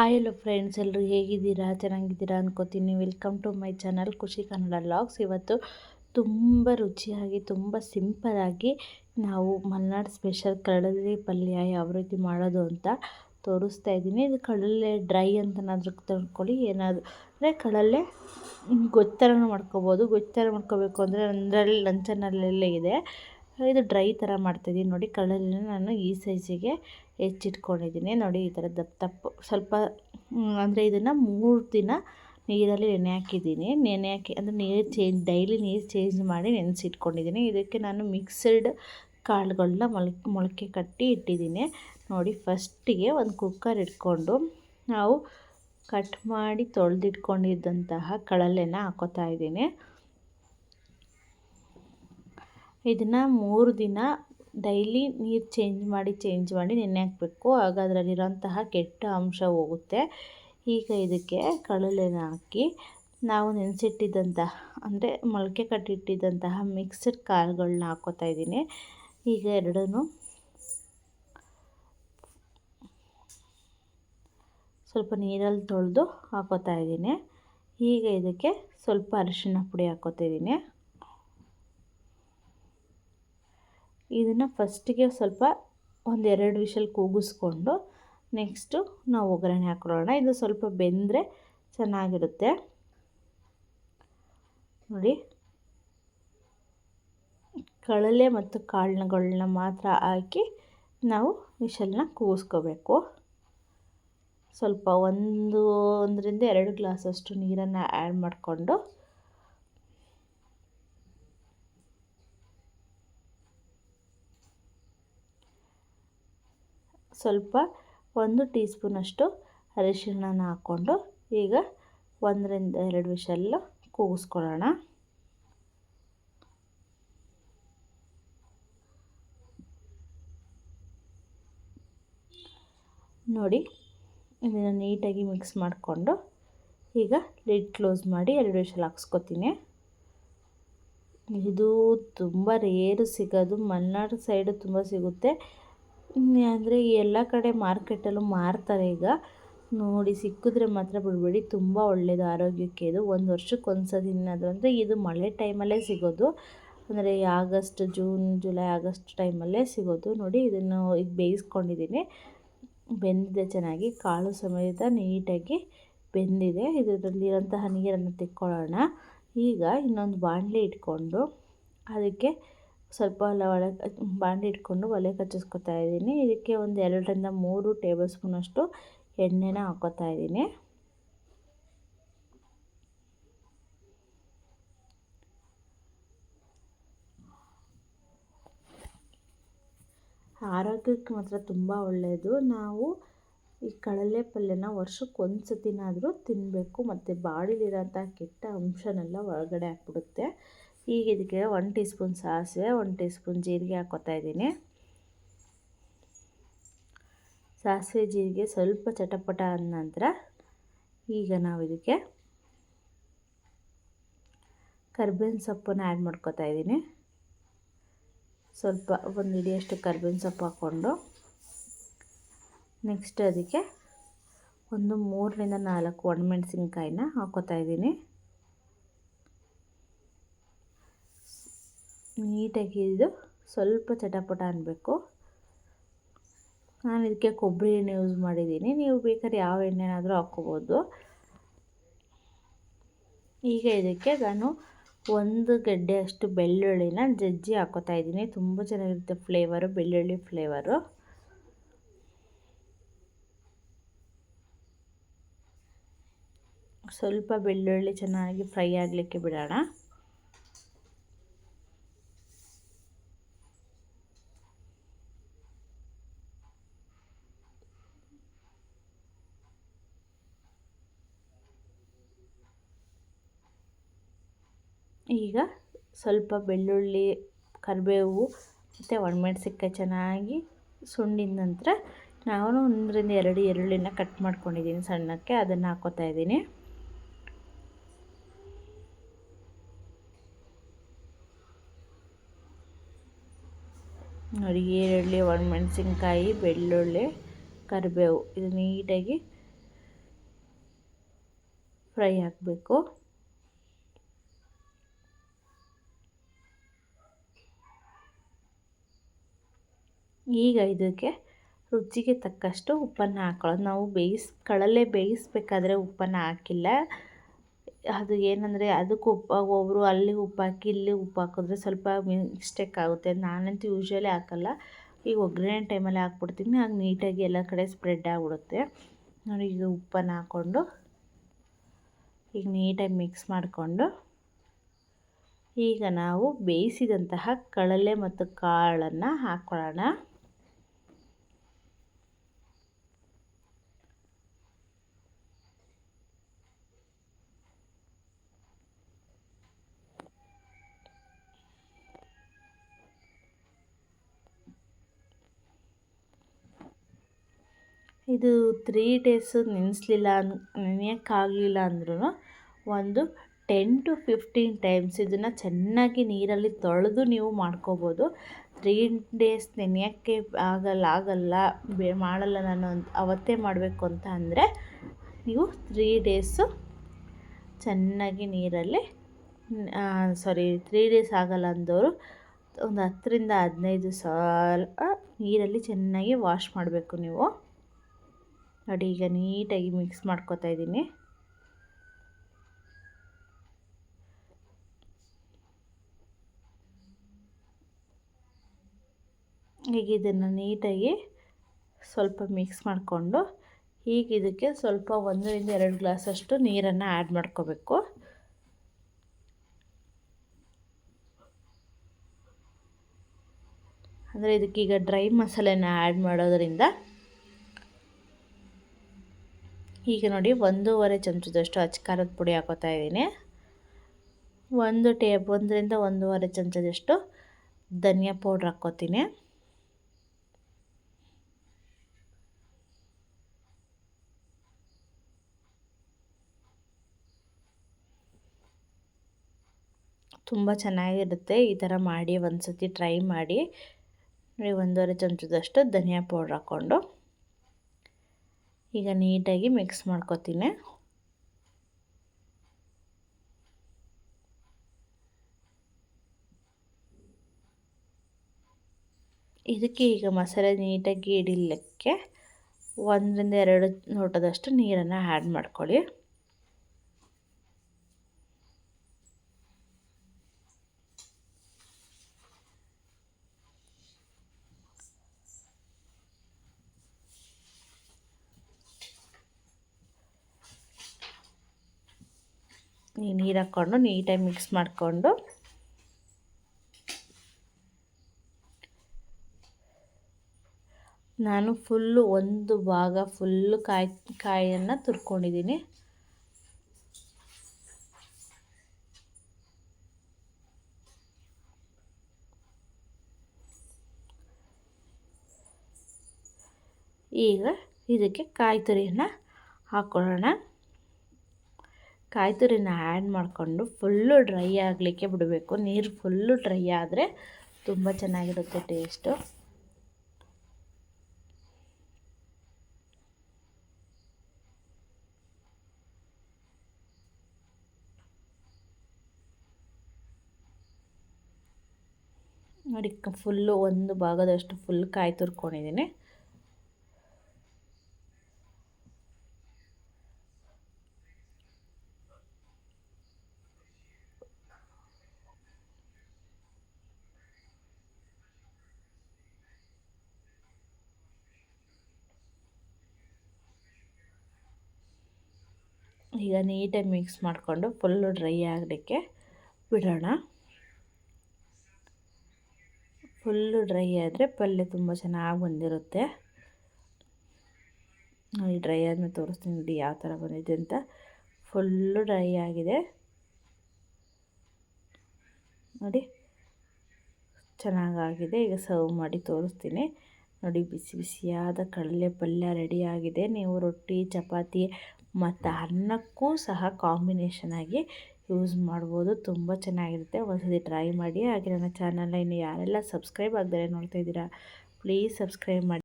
Hi hello friends ಎಲ್ಲರೂ ಹೇಗಿದ್ದೀರಾ? ಚೆನ್ನಾಗಿದ್ದೀರಾ ಅನ್ಕೋತೀನಿ. ವೆಲ್ಕಮ್ ಟು ಮೈ ಚಾನಲ್ ಖುಷಿ ಕನ್ನಡ ಲಾಗ್ಸ್ ಇವತ್ತು ತುಂಬ ರುಚಿಯಾಗಿ, ತುಂಬ ಸಿಂಪಲಾಗಿ ನಾವು ಮಲೆನಾಡು ಸ್ಪೆಷಲ್ ಕಡಲೆ ಪಲ್ಯ ಯಾವ ರೀತಿ ಮಾಡೋದು ಅಂತ ತೋರಿಸ್ತಾ ಇದ್ದೀನಿ. ಇದು ಕಡಲೆ ಡ್ರೈ ಅಂತನಾದರೂ ತಂದ್ಕೊಳ್ಳಿ ಏನಾದರೂ ಅಂದರೆ ಕಡಲೆ ಗೊತ್ತರನೂ ಮಾಡ್ಕೋಬೋದು. ಗೊತ್ತರ ಮಾಡ್ಕೋಬೇಕು ಅಂದರೆ ಅದರಲ್ಲಿ ಲಂಚನಲ್ಲೇ ಇದೆ. ಇದು ಡ್ರೈ ಥರ ಮಾಡ್ತಾಯಿದ್ದೀನಿ ನೋಡಿ ಕಡಲೆನ ನಾನು ಈ ಸೈಜಿಗೆ ಹೆಚ್ಚಿಟ್ಕೊಂಡಿದ್ದೀನಿ. ನೋಡಿ ಈ ಥರ ದಪ್ಪ ತಪ್ಪು. ಸ್ವಲ್ಪ ಅಂದರೆ ಇದನ್ನು ಮೂರು ದಿನ ನೀರಲ್ಲಿ ನೆನೆ ಹಾಕಿದ್ದೀನಿ. ನೆನೆ ಹಾಕಿ, ಅಂದರೆ ನೀರು ಚೇಂಜ್ ಡೈಲಿ ನೀರು ಚೇಂಜ್ ಮಾಡಿ ನೆನೆಸಿಟ್ಕೊಂಡಿದ್ದೀನಿ. ಇದಕ್ಕೆ ನಾನು ಮಿಕ್ಸಡ್ ಕಾಳುಗಳನ್ನ ಮೊಳಕೆ ಮೊಳಕೆ ಕಟ್ಟಿ ಇಟ್ಟಿದ್ದೀನಿ. ನೋಡಿ ಫಸ್ಟಿಗೆ ಒಂದು ಕುಕ್ಕರ್ ಇಟ್ಕೊಂಡು ನಾವು ಕಟ್ ಮಾಡಿ ತೊಳೆದಿಟ್ಕೊಂಡಿದ್ದಂತಹ ಕಡಲೆನ ಹಾಕೋತಾ ಇದ್ದೀನಿ. ಇದನ್ನು ಮೂರು ದಿನ ಡೈಲಿ ನೀರು ಚೇಂಜ್ ಮಾಡಿ ಚೇಂಜ್ ಮಾಡಿ ನೆನೆ ಹಾಕಬೇಕು. ಆಗ ಅದರಲ್ಲಿರೋಂತಹ ಕೆಟ್ಟ ಅಂಶ ಹೋಗುತ್ತೆ. ಈಗ ಇದಕ್ಕೆ ಕಳಲೆನ ಹಾಕಿ ನಾವು ನೆನೆಸಿಟ್ಟಿದ್ದಂತಹ, ಅಂದರೆ ಮೊಳಕೆ ಕಟ್ಟಿಟ್ಟಿದ್ದಂತಹ ಮಿಕ್ಸ್ಡ್ ಕಾಳುಗಳನ್ನ ಹಾಕೋತಾ ಇದ್ದೀನಿ. ಈಗ ಎರಡನ್ನು ಸ್ವಲ್ಪ ನೀರಲ್ಲಿ ತೊಳೆದು ಹಾಕೋತಾ ಇದ್ದೀನಿ. ಈಗ ಇದಕ್ಕೆ ಸ್ವಲ್ಪ ಅರಿಶಿನ ಪುಡಿ ಹಾಕೋತಾ ಇದ್ದೀನಿ. ಇದನ್ನು ಫಸ್ಟಿಗೆ ಸ್ವಲ್ಪ ಒಂದೆರಡು ವಿಷಲ್ ಕೂಗಿಸ್ಕೊಂಡು ನೆಕ್ಸ್ಟು ನಾವು ಒಗ್ಗರಣೆ ಹಾಕೊಳ್ಳೋಣ ಇದು ಸ್ವಲ್ಪ ಬೆಂದರೆ ಚೆನ್ನಾಗಿರುತ್ತೆ. ನೋಡಿ. ಕಳಲೆ ಮತ್ತು ಕಾಳುಗಳನ್ನ ಮಾತ್ರ ಹಾಕಿ ನಾವು ವಿಷಲನ್ನ ಕೂಗಿಸ್ಕೋಬೇಕು. ಸ್ವಲ್ಪ ಒಂದು ಒಂದರಿಂದ ಎರಡು ಗ್ಲಾಸಷ್ಟು ನೀರನ್ನು ಆ್ಯಡ್ ಮಾಡಿಕೊಂಡು ಸ್ವಲ್ಪ ಒಂದು ಟೀ ಸ್ಪೂನಷ್ಟು ಅರಿಶಿಣನ ಹಾಕ್ಕೊಂಡು ಈಗ ಒಂದರಿಂದ ಎರಡು ವಿಷಲ್ಲು ಕೂಗಿಸ್ಕೊಳ್ಳೋಣ. ನೋಡಿ, ಇದನ್ನು ನೀಟಾಗಿ ಮಿಕ್ಸ್ ಮಾಡಿಕೊಂಡು ಈಗ ಲಿಡ್ ಕ್ಲೋಸ್ ಮಾಡಿ ಎರಡು ವಿಷಲ್ ಹಾಕ್ಸ್ಕೊತೀನಿ. ಇದು ತುಂಬ ರೇರು ಸಿಗೋದು, ಮಲೆನಾಡು ಸೈಡು ತುಂಬ ಸಿಗುತ್ತೆ. ಅಂದರೆ ಎಲ್ಲ ಕಡೆ ಮಾರ್ಕೆಟಲ್ಲೂ ಮಾರ್ತಾರೆ ಈಗ. ನೋಡಿ, ಸಿಕ್ಕಿದ್ರೆ ಮಾತ್ರ ಬಿಡಬೇಡಿ. ತುಂಬ ಒಳ್ಳೆಯದು ಆರೋಗ್ಯಕ್ಕೆ ಇದು. ಒಂದು ವರ್ಷಕ್ಕೆ ಒಂದು ಸತಿ ಅಂದರೆ ಇದು ಮಳೆ ಟೈಮಲ್ಲೇ ಸಿಗೋದು. ಅಂದರೆ ಆಗಸ್ಟ್, ಜೂನ್, ಜುಲೈ, ಆಗಸ್ಟ್ ಟೈಮಲ್ಲೇ ಸಿಗೋದು. ನೋಡಿ, ಇದನ್ನು ಈಗ ಬೇಯಿಸ್ಕೊಂಡಿದ್ದೀನಿ. ಬೆಂದಿದೆ ಚೆನ್ನಾಗಿ. ಕಾಳು ಸಮೇತ ನೀಟಾಗಿ ಬೆಂದಿದೆ. ಇದರಲ್ಲಿರೋಂತಹ ನೀರನ್ನು ತೆಕ್ಕೊಳ್ಳೋಣ. ಈಗ ಇನ್ನೊಂದು ಬಾಣಲೆ ಇಟ್ಕೊಂಡು ಅದಕ್ಕೆ ಸ್ವಲ್ಪ ಒಲೆ ಬಾಂಡಿ ಇಟ್ಕೊಂಡು ಒಲೆ ಕಚ್ಚಿಸ್ಕೊತಾ ಇದ್ದೀನಿ. ಇದಕ್ಕೆ ಒಂದು ಎರಡರಿಂದ ಮೂರು ಟೇಬಲ್ ಸ್ಪೂನಷ್ಟು ಎಣ್ಣೆನ ಹಾಕೋತಾ ಇದ್ದೀನಿ. ಆರೋಗ್ಯಕ್ಕೆ ಮಾತ್ರ ತುಂಬ ಒಳ್ಳೆಯದು ನಾವು ಈ ಕಡಲೆ ಪಲ್ಯನ ವರ್ಷಕ್ಕೆ ಒಂದು ಸತಿನಾದರೂ ತಿನ್ನಬೇಕು ಮತ್ತು ಬಾಡಿಲಿರೋಂಥ ಕೆಟ್ಟ ಅಂಶನೆಲ್ಲ ಹೊರಗಡೆ ಹಾಕ್ಬಿಡುತ್ತೆ. ಈಗ ಇದಕ್ಕೆ ಒನ್ ಟೀ ಸ್ಪೂನ್ ಸಾಸಿವೆ ಒನ್ ಟೀ ಸ್ಪೂನ್ ಜೀರಿಗೆ ಹಾಕೋತಾ ಇದ್ದೀನಿ. ಸಾಸಿವೆ, ಜೀರಿಗೆ ಸ್ವಲ್ಪ ಚಟಪಟ ಆದ ನಂತರ ಈಗ ನಾವು ಇದಕ್ಕೆ ಕರ್ಬೇವಿನ ಸೊಪ್ಪನ್ನು ಆ್ಯಡ್ ಮಾಡ್ಕೋತಾ ಇದ್ದೀನಿ. ಸ್ವಲ್ಪ ಒಂದು ಹಿಡಿಯಷ್ಟು ಕರ್ಬೇವಿನ ಸೊಪ್ಪು ಹಾಕ್ಕೊಂಡು ನೆಕ್ಸ್ಟ್ ಅದಕ್ಕೆ ಒಂದು ಮೂರರಿಂದ ನಾಲ್ಕು ಒಣಮೆಣಸಿನ್ಕಾಯಿನ ಹಾಕೋತಾ ಇದ್ದೀನಿ. ನೀಟಾಗಿ ಇದು ಸ್ವಲ್ಪ ಚಟಪಟ ಅನ್ನಬೇಕು ನಾನು ಇದಕ್ಕೆ ಕೊಬ್ಬರಿ ಎಣ್ಣೆ ಯೂಸ್ ಮಾಡಿದ್ದೀನಿ. ನೀವು ಬೇಕಾದ್ರೆ ಯಾವ ಎಣ್ಣೆನಾದರೂ ಹಾಕ್ಕೋಬೋದು. ಈಗ ಇದಕ್ಕೆ ನಾನು ಒಂದು ಗಡ್ಡೆ ಅಷ್ಟು ಬೆಳ್ಳುಳ್ಳಿನ ಜಜ್ಜಿ ಹಾಕೋತಾ ಇದ್ದೀನಿ. ತುಂಬ ಚೆನ್ನಾಗಿರುತ್ತೆ ಫ್ಲೇವರು ಬೆಳ್ಳುಳ್ಳಿ ಫ್ಲೇವರು ಸ್ವಲ್ಪ ಬೆಳ್ಳುಳ್ಳಿ ಚೆನ್ನಾಗಿ ಫ್ರೈ ಆಗಲಿಕ್ಕೆ ಬಿಡೋಣ. ಈಗ ಸ್ವಲ್ಪ ಬೆಳ್ಳುಳ್ಳಿ, ಕರಿಬೇವು ಮತ್ತು ಒಣಮೆಣ್ಸಿನ್ಕಾಯಿ ಚೆನ್ನಾಗಿ ಸುಂಡಿದ ನಂತರ ನಾನು ಒಂದರಿಂದ ಎರಡು ಈರುಳ್ಳಿನ ಕಟ್ ಮಾಡ್ಕೊಂಡಿದ್ದೀನಿ ಸಣ್ಣಕ್ಕೆ, ಅದನ್ನು ಹಾಕೋತಾ ಇದ್ದೀನಿ. ನೋಡಿ, ಈರುಳ್ಳಿ, ಒಣಮೆಣ್ಸಿನ್ಕಾಯಿ, ಬೆಳ್ಳುಳ್ಳಿ, ಕರಿಬೇವು, ಇದು ನೀಟಾಗಿ ಫ್ರೈ ಆಗಬೇಕು. ಈಗ ಇದಕ್ಕೆ ರುಚಿಗೆ ತಕ್ಕಷ್ಟು ಉಪ್ಪನ್ನು ಹಾಕೊಳ್ಳೋದು. ನಾವು ಬೇಯಿಸ್ ಕಳಲೆ ಬೇಯಿಸ್ಬೇಕಾದ್ರೆ ಉಪ್ಪನ್ನು ಹಾಕಿಲ್ಲ. ಅದು ಏನಂದರೆ ಅದಕ್ಕೆ ಉಪ್ಪು ಒಬ್ಬರು ಅಲ್ಲಿ ಉಪ್ಪು ಹಾಕಿ ಇಲ್ಲಿ ಉಪ್ಪು ಹಾಕಿದ್ರೆ ಸ್ವಲ್ಪ ಮಿಸ್ಟೇಕ್ ಆಗುತ್ತೆ. ನಾನಂತೂ ಯೂಶ್ವಲಿ ಹಾಕಲ್ಲ. ಈಗ ಒಗ್ಗರಣೆ ಟೈಮಲ್ಲಿ ಹಾಕ್ಬಿಡ್ತೀನಿ. ಆಗ ನೀಟಾಗಿ ಎಲ್ಲ ಕಡೆ ಸ್ಪ್ರೆಡ್ ಆಗಿಬಿಡುತ್ತೆ. ನೋಡಿ, ಈಗ ಉಪ್ಪನ್ನು ಹಾಕ್ಕೊಂಡು ಈಗ ನೀಟಾಗಿ ಮಿಕ್ಸ್ ಮಾಡಿಕೊಂಡು ಈಗ ನಾವು ಬೇಯಿಸಿದಂತಹ ಕಳಲೆ ಮತ್ತು ಕಾಳನ್ನು ಹಾಕ್ಕೊಳ್ಳೋಣ ಇದು ತ್ರೀ ಡೇಸು ನೆನೆಸ್ಲಿಲ್ಲ ಅನ್, ನೆನೆಯೋಕ್ಕಾಗಲಿಲ್ಲ ಅಂದ್ರೂ ಒಂದು ಟೆನ್ ಟು ಫಿಫ್ಟೀನ್ ಟೈಮ್ಸ್ ಇದನ್ನು ಚೆನ್ನಾಗಿ ನೀರಲ್ಲಿ ತೊಳೆದು ನೀವು ಮಾಡ್ಕೋಬೋದು. ತ್ರೀ ಡೇಸ್ ನೆನೆಯೋಕ್ಕೆ ಆಗಲ್ಲ ಆಗಲ್ಲ, ಬೇ, ಮಾಡಲ್ಲ ನಾನು ಅವತ್ತೇ ಮಾಡಬೇಕು ಅಂತ ಅಂದರೆ ನೀವು ತ್ರೀ ಡೇಸು ಚೆನ್ನಾಗಿ ನೀರಲ್ಲಿ ಸಾರಿ ತ್ರೀ ಡೇಸ್ ಆಗಲ್ಲ ಅಂದವರು ಒಂದು ಹತ್ತರಿಂದ ಹದಿನೈದು ಸಲ ನೀರಲ್ಲಿ ಚೆನ್ನಾಗಿ ವಾಶ್ ಮಾಡಬೇಕು ನೀವು. ನೋಡಿ, ಈಗ ನೀಟಾಗಿ ಮಿಕ್ಸ್ ಮಾಡ್ಕೊತಾ ಇದ್ದೀನಿ. ಈಗ ಇದನ್ನು ನೀಟಾಗಿ ಸ್ವಲ್ಪ ಮಿಕ್ಸ್ ಮಾಡಿಕೊಂಡು, ಈಗ ಇದಕ್ಕೆ ಸ್ವಲ್ಪ ಒಂದರಿಂದ ಎರಡು ಗ್ಲಾಸಷ್ಟು ನೀರನ್ನು ಆ್ಯಡ್ ಮಾಡ್ಕೋಬೇಕು. ಅಂದರೆ ಇದಕ್ಕೀಗ ಡ್ರೈ ಮಸಾಲೆನ ಆ್ಯಡ್ ಮಾಡೋದರಿಂದ ಈಗ ನೋಡಿ ಒಂದೂವರೆ ಚಮಚದಷ್ಟು ಅಚ್ಚ ಖಾರದ ಪುಡಿ ಹಾಕೋತಾ ಇದ್ದೀನಿ. ಒಂದು ಟೇಬ್, ಒಂದರಿಂದ ಒಂದೂವರೆ ಚಮಚದಷ್ಟು ಧನಿಯಾ ಪೌಡ್ರ್ ಹಾಕ್ಕೋತೀನಿ. ತುಂಬ ಚೆನ್ನಾಗಿರುತ್ತೆ. ಈ ಥರ ಮಾಡಿ ಒಂದು ಸತಿ ಟ್ರೈ ಮಾಡಿ. ನೋಡಿ, ಒಂದೂವರೆ ಚಮಚದಷ್ಟು ಧನಿಯಾ ಪೌಡ್ರ್ ಹಾಕ್ಕೊಂಡು. ಈಗ ನೀಟಾಗಿ ಮಿಕ್ಸ್ ಮಾಡ್ಕೊತೀನಿ. ಇದಕ್ಕೆ ಈಗ ಮಸಾಲೆ ನೀಟಾಗಿ ಹಿಡಿಲಿಕ್ಕೆ ಒಂದರಿಂದ ಎರಡು ಲೋಟದಷ್ಟು ನೀರನ್ನು ಆ್ಯಡ್ ಮಾಡ್ಕೊಳ್ಳಿ. ನೀರು ಹಾಕ್ಕೊಂಡು ನೀಟಾಗಿ ಮಿಕ್ಸ್ ಮಾಡಿಕೊಂಡು ನಾನು ಫುಲ್ಲು ಒಂದು ಭಾಗ ಫುಲ್ಲು ಕಾಯಿ ಕಾಯಿಯನ್ನು ತುರ್ಕೊಂಡಿದ್ದೀನಿ. ಈಗ ಇದಕ್ಕೆ ಕಾಯಿ ತುರಿಯನ್ನು ಹಾಕ್ಕೊಳ್ಳೋಣ ಕಾಯಿ ತುರಿನ ಆ್ಯಡ್ ಮಾಡಿಕೊಂಡು ಫುಲ್ಲು ಡ್ರೈ ಆಗಲಿಕ್ಕೆ ಬಿಡಬೇಕು. ನೀರು ಫುಲ್ಲು ಡ್ರೈ ಆದರೆ ತುಂಬ ಚೆನ್ನಾಗಿರುತ್ತೆ ಟೇಸ್ಟು ನೋಡಿ ಫುಲ್ಲು ಒಂದು ಭಾಗದಷ್ಟು ಫುಲ್ ಕಾಯಿ ತುರ್ಕೊಂಡಿದ್ದೀನಿ ಈಗ ನೀಟಾಗಿ ಮಿಕ್ಸ್ ಮಾಡಿಕೊಂಡು ಫುಲ್ಲು ಡ್ರೈ ಆಗಲಿಕ್ಕೆ ಬಿಡೋಣ. ಫುಲ್ಲು ಡ್ರೈ ಆದರೆ ಪಲ್ಯ ತುಂಬ ಚೆನ್ನಾಗಿ ಬಂದಿರುತ್ತೆ. ನೋಡಿ ಡ್ರೈ ಆದಮೇಲೆ ತೋರಿಸ್ತೀನಿ ನೋಡಿ ಯಾವ ಥರ ಬಂದಿದೆ ಅಂತ. ಫುಲ್ಲು ಡ್ರೈ ಆಗಿದೆ. ನೋಡಿ ಚೆನ್ನಾಗಾಗಿದೆ ಈಗ ಸರ್ವ್ ಮಾಡಿ ತೋರಿಸ್ತೀನಿ. ನೋಡಿ, ಬಿಸಿ ಬಿಸಿಯಾದ ಕಡಲೆ ಪಲ್ಯ ರೆಡಿಯಾಗಿದೆ ನೀವು ರೊಟ್ಟಿ, ಚಪಾತಿ ಮತ್ತು ಅನ್ನಕ್ಕೂ ಸಹ ಕಾಂಬಿನೇಷನಾಗಿ ಯೂಸ್ ಮಾಡ್ಬೋದು. ತುಂಬ ಚೆನ್ನಾಗಿರುತ್ತೆ. ಒಂದ್ಸತಿ ಟ್ರೈ ಮಾಡಿ. ಹಾಗೆ ನನ್ನ ಚಾನಲ್ನ ಇನ್ನು ಯಾರೆಲ್ಲ ಸಬ್ಸ್ಕ್ರೈಬ್ ಆಗದೆ ನೋಡ್ತಾ ಇದ್ದೀರಾ ಪ್ಲೀಸ್ ಸಬ್ಸ್ಕ್ರೈಬ್ ಮಾಡಿ.